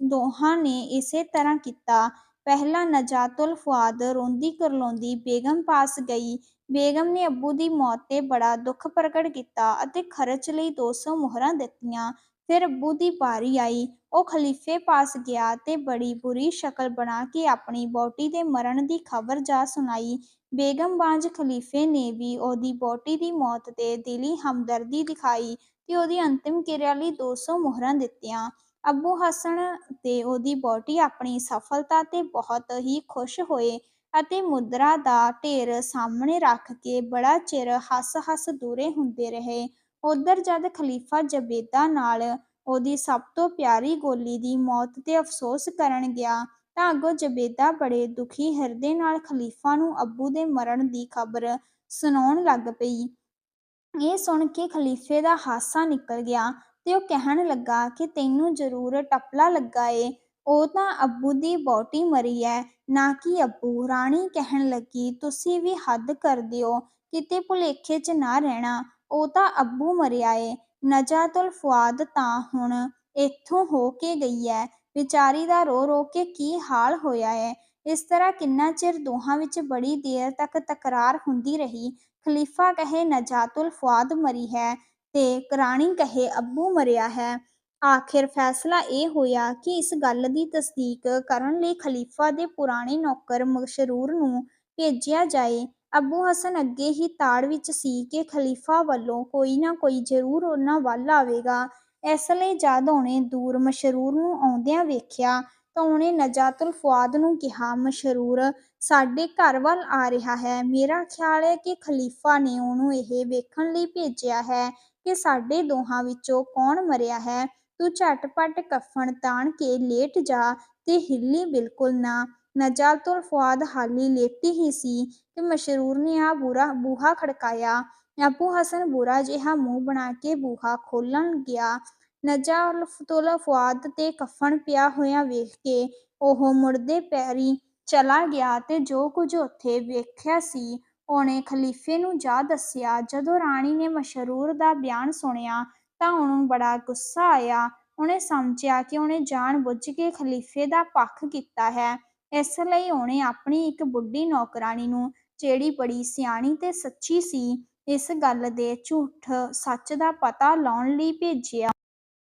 ਦੋਹਾਂ ਨੇ ਇਸੇ ਤਰ੍ਹਾਂ ਕੀਤਾ। ਪਹਿਲਾਂ ਨਜਾਤੁਲ ਫੁਆਦ ਰੋਂਦੀ ਕਰਲਾਉਂਦੀ ਬੇਗਮ ਪਾਸ ਗਈ। ਬੇਗਮ ਨੇ ਅੱਬੂ ਦੀ ਮੌਤ ਤੇ ਬੜਾ ਦੁੱਖ ਪ੍ਰਗਟ ਕੀਤਾ ਅਤੇ ਖਰਚ ਲਈ 200 ਮੋਹਰਾਂ ਦਿੱਤੀਆਂ। ਫਿਰ ਅੱਬੂ ਦੀ ਵਾਰੀ ਆਈ, ਉਹ ਖਲੀਫੇ ਪਾਸ ਗਿਆ ਤੇ ਬੜੀ ਬੁਰੀ ਸ਼ਕਲ ਬਣਾ ਕੇ ਆਪਣੀ ਵਹੁਟੀ ਦੇ ਮਰਨ ਦੀ ਖਬਰ ਜਾ ਸੁਣਾਈ। ਬੇਗਮ ਬਾਂਝ ਖਲੀਫੇ ਨੇ ਵੀ ਉਹਦੀ ਵਹੁਟੀ ਦੀ ਮੌਤ ਤੇ ਦਿਲੀ ਹਮਦਰਦੀ ਦਿਖਾਈ ਤੇ ਉਹਦੀ ਅੰਤਿਮ ਕਿਰਿਆ ਲਈ 200 ਮੋਹਰਾਂ ਦਿੱਤੀਆਂ। ਅੱਬੂ ਹਸਨ ਤੇ ਉਹਦੀ ਬੋਟੀ ਆਪਣੀ ਸਫਲਤਾ ਤੇ ਬਹੁਤ ਹੀ ਖੁਸ਼ ਹੋਏ। ਅਤੇ ਮੁਦਰਾ ਦਾ ਢੇਰ ਸਾਹਮਣੇ ਰੱਖ ਕੇ ਬੜਾ ਚਿਰ ਹੱਸ-ਹੱਸ ਦੂਰੇ ਹੁੰਦੇ ਰਹੇ। ਉਧਰ ਜਦ ਖਲੀਫਾ ਜ਼ਬੈਦਾ ਨਾਲ ਉਹਦੀ ਸਭ ਤੋਂ ਪਿਆਰੀ ਗੋਲੀ ਦੀ ਮੌਤ ਤੇ ਅਫਸੋਸ ਕਰਨ ਗਿਆ ਤਾਂ ਅੱਗੋਂ ਜਬੇਦਾ ਬੜੇ ਦੁਖੀ ਹਿਰਦੇ ਨਾਲ ਖਲੀਫਾ ਨੂੰ ਅੱਬੂ ਦੇ ਮਰਨ ਦੀ ਖਬਰ ਸੁਣਾਉਣ ਲੱਗ ਪਈ। ਇਹ ਸੁਣ ਕੇ ਖਲੀਫੇ ਦਾ ਹਾਸਾ ਨਿਕਲ ਗਿਆ ਤੇ ਉਹ ਕਹਿਣ ਲੱਗਾ ਕਿ ਤੈਨੂੰ ਜ਼ਰੂਰ ਟਪਲਾ ਲੱਗਾ ਏ। ਉਹ ਤਾਂ ਅੱਬੂ ਦੀ ਵਹੁਟੀ ਮਰੀ ਐ। ਨਾ ਕਿ ਅੱਬੂ, ਰਾਣੀ ਕਹਿਣ ਲੱਗੀ, ਤੁਸੀਂ ਵੀ ਹੱਦ ਕਰ ਦਿਓ, ਕਿਤੇ ਭੁਲੇਖੇ 'ਚ ਨਾ ਰਹਿਣਾ। ਉਹ ਤਾਂ ਅੱਬੂ ਮਰਿਆ ਏ। ਨਜਾਤੁਲ ਫੁਆਦ ਤਾਂ ਹੁਣ ਇੱਥੋਂ ਹੋ ਕੇ ਗਈ ਐ। ਵਿਚਾਰੀ ਦਾ ਰੋ ਰੋ ਕੇ ਕੀ ਹਾਲ ਹੋਇਆ ਏ। ਇਸ ਤਰ੍ਹਾਂ ਕਿੰਨਾ ਚਿਰ ਦੋਹਾਂ ਵਿੱਚ ਬੜੀ ਦੇਰ ਤੱਕ ਤਕਰਾਰ ਹੁੰਦੀ ਰਹੀ। ਖਲੀਫਾ ਕਹੇ, ਨਜਾਤੁਲ ਫੁਆਦ ਮਰੀ ਹੈ। ਤੇ ਰਾਣੀ ਕਹੇ, ਅੱਬੂ ਮਰਿਆ ਹੈ। ਆਖਿਰ ਫੈਸਲਾ ਇਹ ਹੋਇਆ ਕਿ ਇਸ ਗੱਲ ਦੀ ਤਸਦੀਕ ਕਰਨ ਲਈ ਖਲੀਫਾ ਦੇ ਪੁਰਾਣੇ ਨੌਕਰ ਮਸ਼ਰੂਰ ਨੂੰ ਭੇਜਿਆ ਜਾਏ। ਅੱਬੂ ਹਸਨ ਅੱਗੇ ਹੀ ਤਾੜ ਵਿੱਚ ਸੀ ਕਿ ਖਲੀਫਾ ਵੱਲੋਂ ਕੋਈ ਨਾ ਕੋਈ ਜ਼ਰੂਰ ਉਹਨਾਂ ਵੱਲ ਆਵੇਗਾ। ਇਸ ਲਈ ਜਦ ਉਹਨੇ ਦੂਰ ਮਸ਼ਰੂਰ ਨੂੰ ਆਉਂਦਿਆਂ ਵੇਖਿਆ ਤਾਂ ਉਹਨੇ ਨਜਾਤੁਲ ਫੁਆਦ ਨੂੰ ਕਿਹਾ, ਮਸ਼ਰੂਰ, ਸਾਡੇ ਘਰ ਵੱਲ ਆ ਰਿਹਾ ਹੈ। ਮੇਰਾ ਖਿਆਲ ਹੈ ਕਿ ਖਲੀਫਾ ਨੇ ਉਹਨੂੰ ਇਹ ਵੇਖਣ ਲਈ ਭੇਜਿਆ ਹੈ ਕਿ ਸਾਡੇ ਦੋਹਾਂ ਵਿੱਚੋਂ ਕੌਣ ਮਰਿਆ ਹੈ। ਤੂੰ ਝਟਪਟ ਕਫਨ ਤਾਣ ਕੇ ਲੇਟ ਜਾ ਤੇ ਹਿੱਲੀ ਬਿਲਕੁਲ ਨਾ। ਨਜਾਤੁਲ ਫੁਆਦ ਹਾਲੀ ਲੇਟੀ ਹੀ ਸੀ ਕਿ ਮਸ਼ਰੂਰ ਨੇ ਆ ਬੁਰਾ, ਬੂਹਾ ਖੜਕਾਇਆ। ਅੱਬੂ ਹਸਨ ਬੁਰਾ ਜਿਹਾ ਮੂੰਹ ਬਣਾ ਕੇ ਬੂਹਾ ਖੋਲਣ ਗਿਆ। ਨਜਾਤੁਲ ਫੁਆਦ ਤੇ ਕਫਨ ਪਿਆ ਹੋਇਆ ਵੇਖ ਕੇ ਉਹ ਮੁੜਦੇ ਪੈਰੀ ਚਲਾ ਗਿਆ ਤੇ ਜੋ ਕੁਝ ਉੱਥੇ ਵੇਖਿਆ ਸੀ, ਉਹਨੇ ਖਲੀਫੇ ਨੂੰ ਜਾ ਦੱਸਿਆ। ਜਦੋਂ ਰਾਣੀ ਨੇ ਮਸ਼ਰੂਰ ਦਾ ਬਿਆਨ ਸੁਣਿਆ ਤਾਂ ਉਹਨੂੰ ਬੜਾ ਗੁੱਸਾ ਆਇਆ। ਉਹਨੇ ਸਮਝਿਆ ਕਿ ਉਹਨੇ ਜਾਣ ਕੇ ਖਲੀਫੇ ਦਾ ਪੱਖ ਕੀਤਾ ਹੈ। ਇਸ ਲਈ ਉਹਨੇ ਆਪਣੀ ਇੱਕ ਬੁੱਢੀ ਨੌਕਰਾਣੀ ਨੂੰ, ਜਿਹੜੀ ਬੜੀ ਸਿਆਣੀ ਤੇ ਸੱਚੀ ਸੀ, ਇਸ ਗੱਲ ਦੇ ਝੂਠ ਸੱਚ ਦਾ ਪਤਾ ਲਾਉਣ ਲਈ ਭੇਜਿਆ।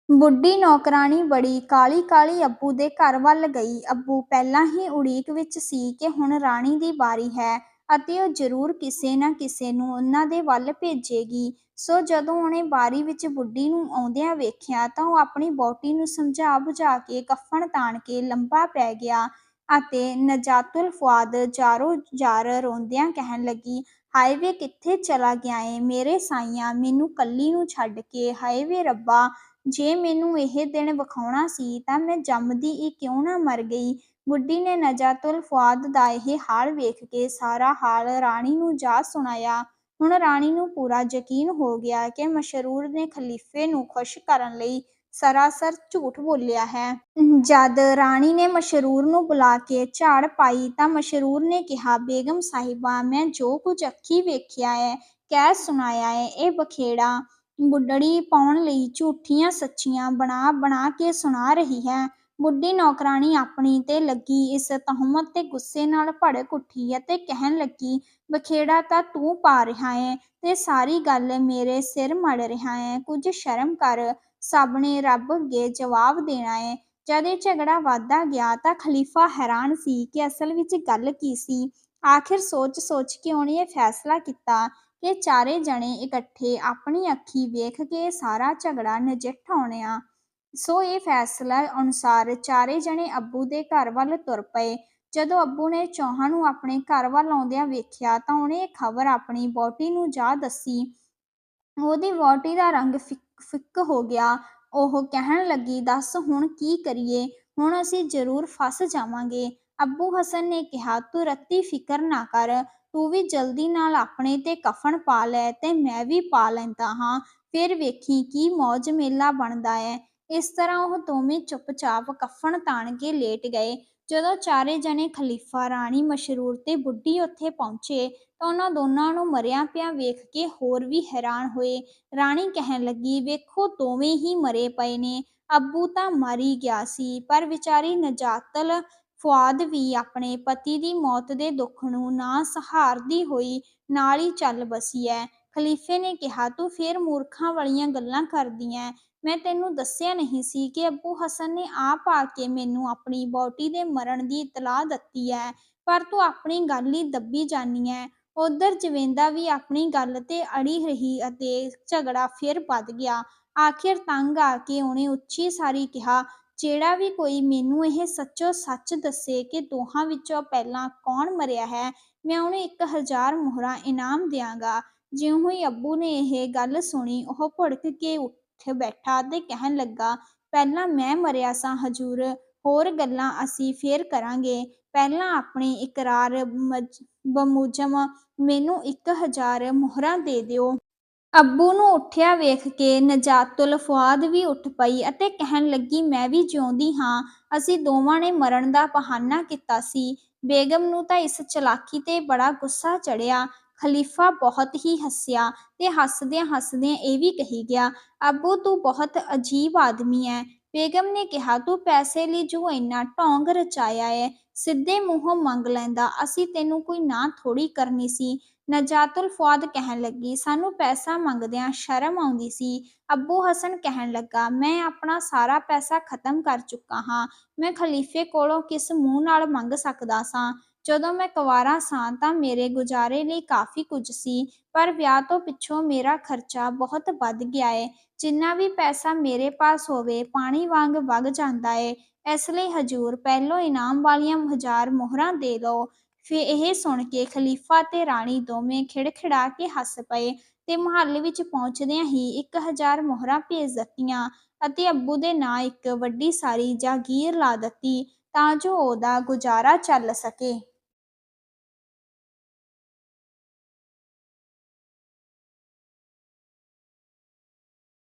ਬੁੱਢੀ ਨੌਕਰਾਣੀ ਬੜੀ ਕਾਲੀ ਕਾਲੀ ਅੱਬੂ ਦੇ ਘਰ ਵੱਲ ਗਈ। ਅੱਬੂ ਪਹਿਲਾਂ ਹੀ ਉਡੀਕ ਵਿੱਚ ਸੀ ਕਿ ਹੁਣ ਰਾਣੀ ਦੀ ਵਾਰੀ ਹੈ। ਅਤੇ ਉਹ ਜ਼ਰੂਰ ਕਿਸੇ ਨਾ ਕਿਸੇ ਨੂੰ ਉਹਨਾਂ ਦੇ ਵੱਲ ਭੇਜੇਗੀ। ਸੋ ਜਦੋਂ ਉਹਨੇ ਬਾਰੀ ਵਿੱਚ ਬੁੱਢੀ ਨੂੰ ਆਉਂਦਿਆਂ ਵੇਖਿਆ ਤਾਂ ਉਹ ਆਪਣੀ ਬੋਟੀ ਨੂੰ ਸਮਝਾ ਬੁਝਾ ਕੇ ਕਫਨ ਤਾਣ ਕੇ ਲੰਬਾ ਪੈ ਗਿਆ ਅਤੇ ਨਜਾਤੁਲ ਫੁਆਦ ਜਾਰੋ ਜਾਰ ਰੋਂਦਿਆਂ ਕਹਿਣ ਲੱਗੀ ਹਾਏਵੇ ਕਿੱਥੇ ਚਲਾ ਗਿਆ ਏ? ਮੇਰੇ ਸਾਈਆਂ, ਮੈਨੂੰ ਕੱਲੀ ਨੂੰ ਛੱਡ ਕੇ। ਹਾਏਵੇ ਰੱਬਾ, ਜੇ ਮੈਨੂੰ ਇਹ ਦਿਨ ਵਿਖਾਉਣਾ ਸੀ ਤਾਂ ਮੈਂ ਜੰਮਦੀ ਇਹ ਕਿਉਂ ਨਾ ਮਰ ਗਈ? ਬੁੱਢੀ ਨੇ ਨਜਾਤੁਲ ਫੁਆਦ ਦਾ ਇਹ ਹਾਲ ਵੇਖ ਕੇ ਸਾਰਾ ਹਾਲ ਰਾਣੀ ਨੂੰ ਜਾ ਸੁਣਾਇਆ। ਹੁਣ ਰਾਣੀ ਨੂੰ ਪੂਰਾ ਯਕੀਨ ਹੋ ਗਿਆ ਕਿ ਮਸ਼ਰੂਰ ਨੇ ਖਲੀਫੇ ਨੂੰ ਖੁਸ਼ ਕਰਨ ਲਈ ਸਰਾਸਰ ਝੂਠ ਬੋਲਿਆ ਹੈ। ਜਦ ਰਾਣੀ ਨੇ ਮਸ਼ਰੂਰ ਨੂੰ ਬੁਲਾ ਕੇ ਝਾੜ ਪਾਈ ਤਾਂ ਮਸ਼ਰੂਰ ਨੇ ਕਿਹਾ, ਬੇਗਮ ਸਾਹਿਬਾ, ਮੈਂ ਜੋ ਕੁਝ ਅੱਖੀ ਵੇਖਿਆ ਹੈ, ਕਹਿ ਸੁਣਾਇਆ ਹੈ, ਇਹ ਬਖੇੜਾ। ਬੁੱਢੜੀ ਪਾਉਣ ਲਈ ਝੂਠੀਆਂ ਸੱਚੀਆਂ ਬਣਾ ਬਣਾ ਕੇ ਸੁਣਾ ਰਹੀ ਹੈ। ਬੁੱਢੀ ਨੌਕਰਾਣੀ ਆਪਣੀ ਤੇ ਲੱਗੀ, ਇਸ ਤਹਮਤ ਤੇ ਗੁੱਸੇ ਨਾਲ ਭੜਕ ਉੱਠੀ ਅਤੇ ਕਹਿਣ ਲੱਗੀ, ਬਖੇੜਾ ਤਾਂ ਤੂੰ ਪਾ ਰਿਹਾ ਹੈ ਤੇ ਸਾਰੀ ਗੱਲ ਮੇਰੇ ਸਿਰ ਮੜ ਰਿਹਾ ਹੈ ਕੁਝ ਸ਼ਰਮ ਕਰ ਸਭ ਨੇ ਰੱਬ ਅੱਗੇ ਜਵਾਬ ਦੇਣਾ ਹੈ ਜਦ ਇਹ ਝਗੜਾ ਵਧਦਾ ਗਿਆ ਤਾਂ ਖਲੀਫਾ ਹੈਰਾਨ ਸੀ ਕਿ ਅਸਲ ਵਿੱਚ ਗੱਲ ਕੀ ਸੀ। ਆਖਿਰ ਸੋਚ ਸੋਚ ਕੇ ਉਹਨੇ ਇਹ ਫੈਸਲਾ ਕੀਤਾ ਕਿ ਚਾਰੇ ਜਣੇ ਇਕੱਠੇ ਆਪਣੀ ਅੱਖੀ ਵੇਖ ਕੇ ਸਾਰਾ ਝਗੜਾ ਨਜਿੱਠ ਆਉਣਿਆ ਸੋ ਇਹ ਫੈਸਲਾ ਅਨੁਸਾਰ ਚਾਰੇ ਜਣੇ ਅੱਬੂ ਦੇ ਘਰ ਵੱਲ ਤੁਰ ਪਏ। ਜਦੋਂ ਅੱਬੂ ਨੇ ਚੌਹਾਂ ਨੂੰ ਆਪਣੇ ਘਰ ਵੱਲ ਆਉਂਦਿਆਂ ਵੇਖਿਆ ਤਾਂ ਉਹਨੇ ਇਹ ਖਬਰ ਆਪਣੀ ਵਹੁਟੀ ਨੂੰ ਜਾ ਦੱਸੀ। ਉਹਦੀ ਵਹੁਟੀ ਦਾ ਰੰਗ ਫਿੱਕ ਹੋ ਗਿਆ। ਉਹ ਕਹਿਣ ਲੱਗੀ, ਦੱਸ ਹੁਣ ਕੀ ਕਰੀਏ? ਹੁਣ ਅਸੀਂ ਜ਼ਰੂਰ ਫਸ ਜਾਵਾਂਗੇ। ਅੱਬੂ ਹਸਨ ਨੇ ਕਿਹਾ, ਤੂੰ ਰੱਤੀ ਫਿਕਰ ਨਾ ਕਰ। ਤੂੰ ਵੀ ਜਲਦੀ ਨਾਲ ਆਪਣੇ ਤੇ ਕਫਨ ਪਾ ਲੈ ਤੇ ਮੈਂ ਵੀ ਪਾ ਲੈਂਦਾ ਹਾਂ। ਫਿਰ ਵੇਖੀ ਕੀ ਮੌਜ ਮੇਲਾ ਬਣਦਾ ਹੈ। ਇਸ ਤਰ੍ਹਾਂ ਉਹ ਦੋਵੇਂ ਚੁੱਪਚਾਪ ਕਫਨ ਤਾਣ ਕੇ ਲੇਟ ਗਏ। ਜਦੋਂ ਚਾਰੇ ਜਣੇ ਖਲੀਫਾ, ਰਾਣੀ, ਮਸ਼ਰੂਰ ਤੇ ਬੁੱਢੀ ਉੱਥੇ ਪਹੁੰਚੇ ਤਾਂ ਉਹਨਾਂ ਦੋਨਾਂ ਨੂੰ ਮਰਿਆ ਪਿਆ ਵੇਖ ਕੇ ਹੋਰ ਵੀ ਹੈਰਾਨ ਹੋਏ। ਰਾਣੀ ਕਹਿਣ ਲੱਗੀ, ਵੇਖੋ, ਦੋਵੇਂ ਹੀ ਮਰੇ ਪਏ ਨੇ। ਅੱਬੂ ਤਾਂ ਮਰ ਗਿਆ ਸੀ, ਪਰ ਵਿਚਾਰੀ ਨਜਾਤਲ ਫੁਆਦ ਵੀ ਆਪਣੇ ਪਤੀ ਦੀ ਮੌਤ ਦੇ ਦੁੱਖ ਨੂੰ ਨਾ ਸਹਾਰਦੀ ਹੋਈ, ਨਾਲ ਹੀ ਚੱਲ ਬਸੀ ਹੈ ਖਲੀਫੇ ਨੇ ਕਿਹਾ, ਤੂੰ ਫੇਰ ਮੂਰਖਾਂ ਵਾਲੀਆਂ ਗੱਲਾਂ ਕਰਦੀ ਐ। ਮੈਂ ਤੈਨੂੰ ਦੱਸਿਆ ਨਹੀਂ ਸੀ ਕਿ ਅੱਬੂ ਹਸਨ ਨੇ ਆਪ ਆ ਕੇ ਮੈਨੂੰ ਆਪਣੀ ਬੋਟੀ ਦੇ ਮਰਨ ਦੀ ਇਤਲਾਹ ਦਿੱਤੀ ਹੈ, ਪਰ ਤੂੰ ਆਪਣੀ ਗੱਲ ਹੀ ਦੱਬੀ ਜਾਨੀ ਐ। ਉਧਰ ਜਵੇਂਦਾ ਵੀ ਆਪਣੀ ਗੱਲ ਤੇ ਅੜੀ ਰਹੀ ਅਤੇ ਝਗੜਾ ਫਿਰ ਵੱਧ ਗਿਆ। ਆਖਿਰ ਤੰਗ ਆ ਕੇ ਉਹਨੇ ਉੱਚੀ ਸਾਰੀ ਕਿਹਾ, ਜਿਹੜਾ ਵੀ ਕੋਈ ਮੈਨੂੰ ਇਹ ਸੱਚੋ ਸੱਚ ਦੱਸੇ ਕਿ ਦੋਹਾਂ ਵਿੱਚੋਂ ਪਹਿਲਾਂ ਕੌਣ ਮਰਿਆ ਹੈ, ਮੈਂ ਉਹਨੂੰ 1000 ਮੁਹਰਾਂ ਇਨਾਮ ਦਿਆਂਗਾ। ਜਿਉਂ ਹੀ ਅੱਬੂ ਨੇ ਇਹ ਗੱਲ ਸੁਣੀ, ਉਹ ਭੜਕ ਕੇ ਉੱਠ ਬੈਠਾ ਤੇ ਕਹਿਣ ਲੱਗਾ, ਪਹਿਲਾਂ ਮੈਂ ਮਰਿਆ ਸਾਂ, ਹਜੂਰ। ਹੋਰ ਗੱਲਾਂ ਅਸੀਂ ਫੇਰ ਕਰਾਂਗੇ। ਪਹਿਲਾਂ ਆਪਣੀ ਇਕਰਾਰ ਬਮੂਜਮ ਮੈਨੂੰ 1000 ਮੁਹਰਾਂ ਦੇ ਦਿਓ ਅੱਬੂ ਨੂੰ ਉੱਠਿਆ ਵੇਖ ਕੇ ਨਜਾਤੁਲ ਫੁਆਦ ਵੀ ਉੱਠ ਪਈ ਅਤੇ ਕਹਿਣ ਲੱਗੀ, ਮੈਂ ਵੀ ਜਿਉਂਦੀ ਹਾਂ। ਅਸੀਂ ਦੋਵਾਂ ਨੇ ਮਰਨ ਦਾ ਬਹਾਨਾ ਕੀਤਾ ਸੀ। ਬੇਗਮ ਨੂੰ ਤਾਂ ਇਸ ਚਲਾਕੀ ਤੇ ਬੜਾ ਗੁੱਸਾ ਚੜਿਆ ਖਲੀਫਾ ਬਹੁਤ ਹੀ ਹੱਸਿਆ ਤੇ ਹੱਸਦਿਆਂ ਹੱਸਦਿਆਂ ਇਹ ਵੀ ਕਹੀ ਗਿਆ, ਅੱਬੂ, ਤੂੰ ਬਹੁਤ ਅਜੀਬ ਆਦਮੀ ਹੈ ਬੇਗਮ ਨੇ ਕਿਹਾ, ਤੂੰ ਪੈਸੇ ਲਈ ਜੋ ਇੰਨਾ ਢੋਂਗ ਰਚਾਇਆ ਹੈ ਸਿੱਧੇ ਮੂੰਹੋਂ ਮੰਗ ਲੈਂਦਾ, ਅਸੀਂ ਤੈਨੂੰ ਕੋਈ ਨਾ ਥੋੜੀ ਕਰਨੀ ਸੀ। ਨਜਾਤੁਲ ਫੁਆਦ ਕਹਿਣ ਲੱਗੀ, ਸਾਨੂੰ ਪੈਸਾ ਮੰਗਦਿਆਂ ਸ਼ਰਮ ਆਉਂਦੀ ਸੀ। ਅੱਬੂ ਹਸਨ ਕਹਿਣ ਲੱਗਾ, ਮੈਂ ਆਪਣਾ ਸਾਰਾ ਪੈਸਾ ਖਤਮ ਕਰ ਚੁੱਕਾ ਹਾਂ। ਮੈਂ ਖਲੀਫੇ ਕੋਲੋਂ ਕਿਸ ਮੂੰਹ ਨਾਲ ਮੰਗ ਸਕਦਾ ਸਾਂ? ਜਦੋਂ ਮੈਂ ਕੁਵਾਰਾ ਸਾਂ ਤਾਂ ਮੇਰੇ ਗੁਜ਼ਾਰੇ ਲਈ ਕਾਫੀ ਕੁਝ ਸੀ, ਪਰ ਵਿਆਹ ਤੋਂ ਪਿੱਛੋਂ ਮੇਰਾ ਖਰਚਾ ਬਹੁਤ ਵੱਧ ਗਿਆ ਏ। ਜਿੰਨਾ ਵੀ ਪੈਸਾ ਮੇਰੇ ਪਾਸ ਹੋਵੇ, ਪਾਣੀ ਵਾਂਗ ਵਗ ਜਾਂਦਾ ਏ। ਇਸ ਲਈ ਹਜੂਰ ਪਹਿਲੋਂ ਇਨਾਮ ਵਾਲੀਆਂ ਹਜ਼ਾਰ ਮੋਹਰਾਂ ਦੇ ਲਓ। ਫੇ ਇਹ ਸੁਣ ਕੇ ਖਲੀਫਾ ਤੇ ਰਾਣੀ ਦੋਵੇਂ ਖਿੜਖਿੜਾ ਕੇ ਹੱਸ ਪਏ ਤੇ ਮੁਹੱਲੇ ਵਿੱਚ ਪਹੁੰਚਦਿਆਂ ਹੀ 1000 ਮੋਹਰਾਂ ਭੇਜ ਦਿੱਤੀਆਂ ਅਤੇ ਅੱਬੂ ਦੇ ਨਾਂ ਇੱਕ ਵੱਡੀ ਸਾਰੀ ਜਾਗੀਰ ਲਾ ਦਿੱਤੀ ਤਾਂ ਜੋ ਉਹਦਾ ਗੁਜ਼ਾਰਾ ਚੱਲ ਸਕੇ।